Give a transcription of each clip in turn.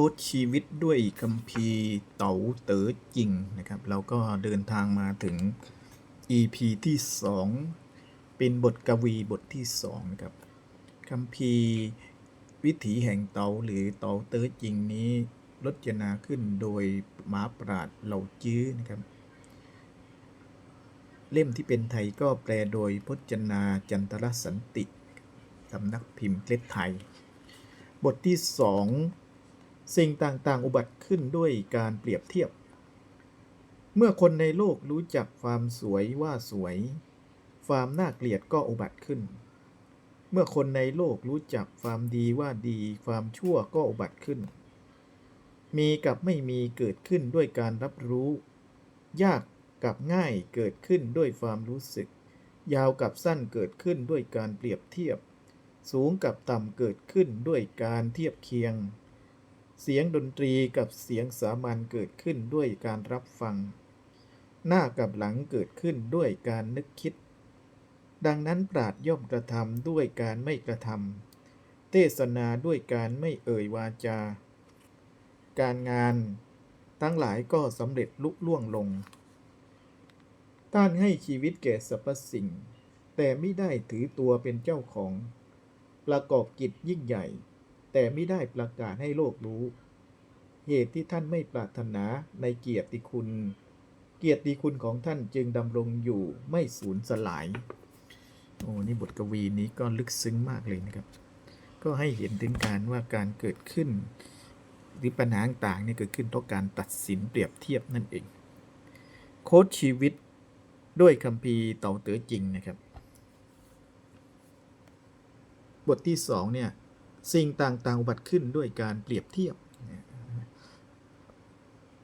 ค้ดชีวิตด้วยคัมภีร์เต๋าเต๋อจริงนะครับ เราก็เดินทางมาถึง EP ที่ 2 เป็นบทกวีบทที่2นะครับคัมภีร์วิถีแห่งเต๋าหรือเต๋าเต๋อจริงนี้รจนาขึ้นโดยหมาปราดเหล่าจื้อนะครับ เล่มที่เป็นไทยก็แปลโดยพจนาจันทรสันติสำนักพิมพ์เล็ดไทย บทที่สอง สิ่งต่างๆ อุบัติขึ้นด้วยการเปรียบเทียบ เมื่อคนในโลกรู้จักความสวยว่าสวย ความน่าเกลียดก็อุบัติขึ้น เมื่อคนในโลกรู้จักความดีว่าดี ความชั่วก็อุบัติขึ้น มีกับไม่มีเกิดขึ้นด้วยการรับรู้ ยากกับง่ายเกิดขึ้นด้วยความรู้สึก ยาวกับสั้นเกิดขึ้นด้วยการเปรียบเทียบ สูงกับต่ำเกิดขึ้นด้วยการเทียบเคียง เสียงดนตรีกับเสียงสามัญเกิดขึ้นด้วยการรับฟัง หน้ากับหลังเกิดขึ้นด้วยการนึกคิด ดังนั้นปราดย่อมกระทำด้วยการไม่กระทำเทศนาด้วยการไม่เอ่ยวาจา การงาน ทั้งหลายก็สำเร็จลุล่วงลงท่านให้ชีวิตแก่สรรพสิ่ง แต่ไม่ได้ถือตัวเป็นเจ้าของ ประกอบกิจยิ่งใหญ่ แต่ไม่ได้ประกาศให้โลกรู้ เหตุที่ท่านไม่ปรารถนาในเกียรติคุณ เกียรติคุณของท่านจึงดำรงอยู่ไม่สูญสลาย โอ้ นี่บทกวีนี้ก็ลึกซึ้งมากเลยนะครับ ก็ให้เห็นถึงการว่าการเกิดขึ้น หรือปัญหาต่างๆนี่เกิดขึ้นเพราะการตัดสินเปรียบเทียบนั่นเอง โค้ดชีวิตด้วยคัมภีร์เต่าเต๋อจริงนะครับ บทที่สองเนี่ย สิ่งต่างๆ อุบัติขึ้นด้วยการเปรียบเทียบ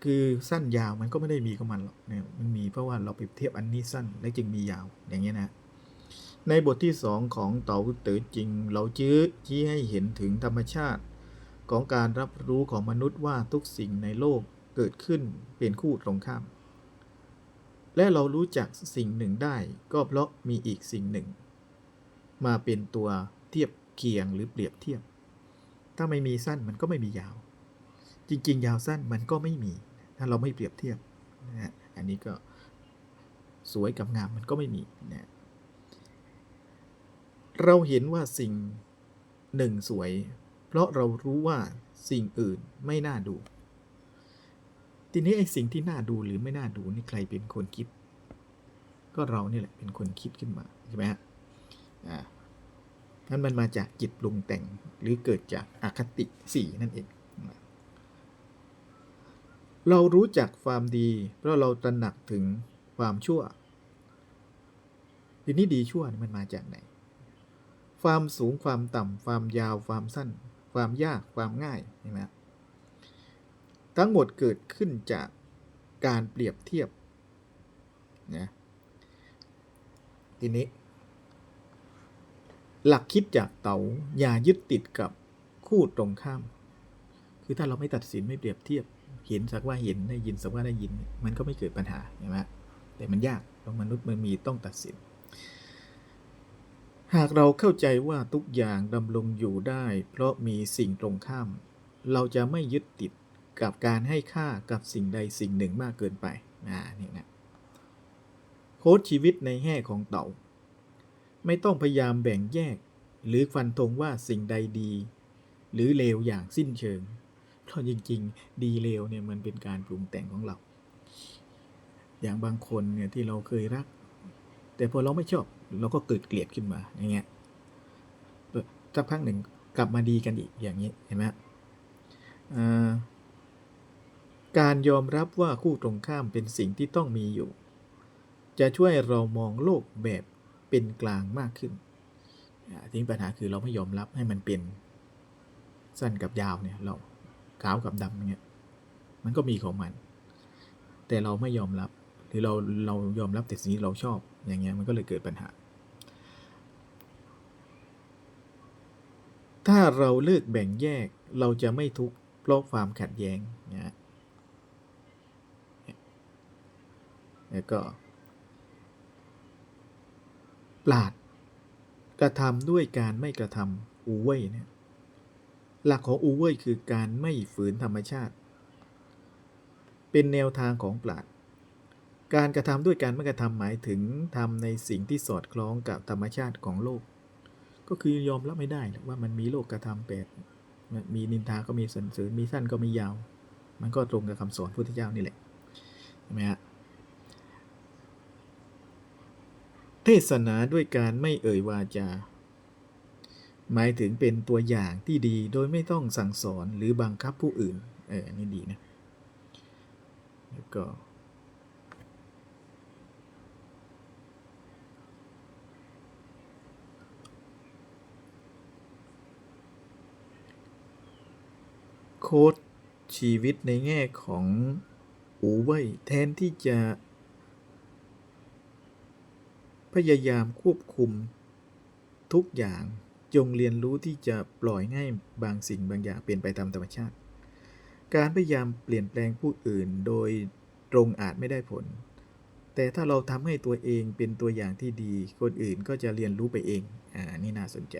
คือสั้นยาวมันก็ไม่ได้มีของมันหรอกมันมีเพราะว่าเราเปรียบเทียบอันนี้สั้นและจึงมียาวอย่างเงี้นะ ในบทที่สองของเต๋าเต๋อจริง เราจื้อชี้ให้เห็นถึงธรรมชาติของการรับรู้ของมนุษย์ว่าทุกสิ่งในโลกเกิดขึ้นเป็นคู่ตรงข้าม และเรารู้จักสิ่งหนึ่งได้ ก็เพราะมีอีกสิ่งหนึ่ง มาเป็นตัวเทียบเคียงหรือเปรียบเทียบ ถ้าไม่มีสั้นมันก็ไม่มียาว จริง ๆ ยาวสั้นมันก็ไม่มี ถ้าเราไม่เปรียบเทียบนะฮะอันนี้ก็สวยกับงามมันก็ไม่มีนะเราเห็นว่าสิ่งหนึ่งสวย เพราะเรารู้ว่าสิ่งอื่นไม่น่าดู ทีนี้ไอ้สิ่งที่น่าดูหรือไม่น่าดูนี่ใครเป็นคนคิด ก็เรานี่แหละเป็นคนคิดขึ้นมาใช่ไหมฮะอ่า นั้นมันมาจากจิตปรุงแต่งหรือเกิดจากอคติสี่นั่นเอง เรารู้จักความดี เพราะเราตระหนักถึงความชั่ว ทีนี้ดีชั่วมันมาจากไหน ความสูงความต่ำความยาวความสั้น ความยากความง่ายใช่ไหมครับทั้งหมดเกิดขึ้นจากการเปรียบเทียบนะทีนี้ หลักคิดจากเต๋าอย่ายึดติดกับคู่ตรงข้าม คือถ้าเราไม่ตัดสินไม่เปรียบเทียบ เห็นสักว่าเห็นได้ยินสักว่าได้ยิน มันก็ไม่เกิดปัญหาใช่ไหมแต่มันยากเพราะมนุษย์มันมีต้องตัดสิน หากเราเข้าใจว่าทุกอย่างดำรงอยู่ได้ เพราะมีสิ่งตรงข้าม เราจะไม่ยึดติดกับการให้ค่ากับสิ่งใดสิ่งหนึ่งมากเกินไปนะนี่นะโค้ดชีวิตในแง่ของเต่า ไม่ต้องพยายามแบ่งแยก หรือฟันธงว่าสิ่งใดดี หรือเลวอย่างสิ้นเชิง เพราะจริง ๆ ดีเลวเนี่ยมันเป็นการปรุงแต่งของเรา อย่างบางคนเนี่ยที่เราเคยรัก แต่พอเราไม่ชอบเราก็เกิดเกลียดขึ้นมาอย่างเงี้ยสักพักหนึ่งกลับมาดีกันอีกอย่างนี้เห็นไหมการยอมรับว่าคู่ตรงข้ามเป็นสิ่งที่ต้องมีอยู่ จะช่วยเรามองโลกแบบ เป็นกลางมากขึ้นทีนี้ปัญหาคือเราไม่ยอมรับให้มันเป็นสั้นกับยาวเนี่ยเราขาวกับดำเนี่ยมันก็มีของมัน แต่เราไม่ยอมรับหรือเราเรายอมรับแต่สิ่งที่เราชอบอย่างเงี้ยมันก็เลยเกิดปัญหา ถ้าเราเลิกแบ่งแยกเราจะไม่ทุกข์เพราะความขัดแย้งนะแล้วก็ ปราดกระทำด้วยการไม่กระทำอูเว่ยเนี่ยหลักของอูเว่ยคือการไม่ฝืนธรรมชาติ เป็นแนวทางของปราชญ์การกระทำด้วยการไม่กระทำหมายถึงทำในสิ่งที่สอดคล้องกับธรรมชาติของโลก ก็คือยอมรับไม่ได้ว่ามันมีโลกกระทำแปดมีนินทาก็มีสรรเสริญมีสั้นก็มียาว มันก็ตรงกับคำสอนพุทธเจ้านี่แหละใช่ไหมฮะ เทศนาด้วยการไม่เอ่ยวาจา หมายถึงเป็นตัวอย่างที่ดีโดยไม่ต้องสั่งสอนหรือบังคับผู้อื่น เออ นี่ดีนะ แล้วก็ โค้ดชีวิตในแง่ของอูเว่ยแทนที่จะ พยายามควบคุม ทุกอย่างจงเรียนรู้ที่จะปล่อยให้บางสิ่งบางอย่างเปลี่ยนไปตามธรรมชาติ การพยายามเปลี่ยนแปลงผู้อื่นโดยตรงอาจไม่ได้ผล แต่ถ้าเราทำให้ตัวเองเป็นตัวอย่างที่ดี คนอื่นก็จะเรียนรู้ไปเอง อ่า นี่น่าสนใจ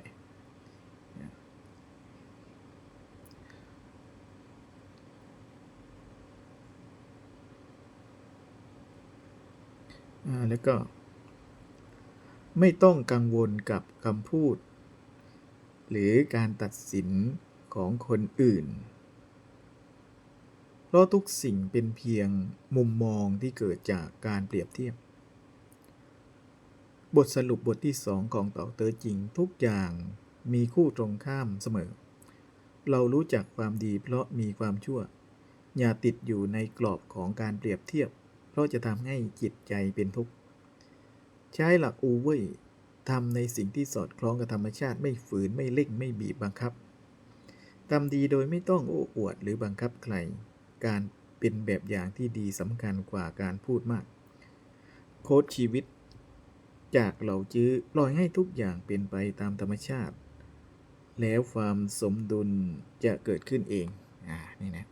อ่า แล้วก็ ไม่ต้องกังวลกับคำพูด หรือการตัดสินของคนอื่น เพราะทุกสิ่งเป็นเพียงมุมมองที่เกิดจากการเปรียบเทียบ บทสรุปบทที่สองของเต่าเต๋อจริงทุกอย่างมีคู่ตรงข้ามเสมอ เรารู้จักความดีเพราะมีความชั่ว อย่าติดอยู่ในกรอบของการเปรียบเทียบ เพราะจะทำให้จิตใจเป็นทุกข์ ใช้หลักอูเว่ยทำในสิ่งที่สอดคล้องกับธรรมชาติไม่ฝืนไม่เล่งไม่บีบบังคับทำดีโดยไม่ต้องโอ้อวดหรือบังคับใคร การเป็นแบบอย่างที่ดีสำคัญกว่าการพูดมาก โค้ดชีวิต จากเหล่าจื้อปล่อยให้ทุกอย่างเป็นไปตามธรรมชาติ แล้วความสมดุลจะเกิดขึ้นเอง อ่า นี่นะ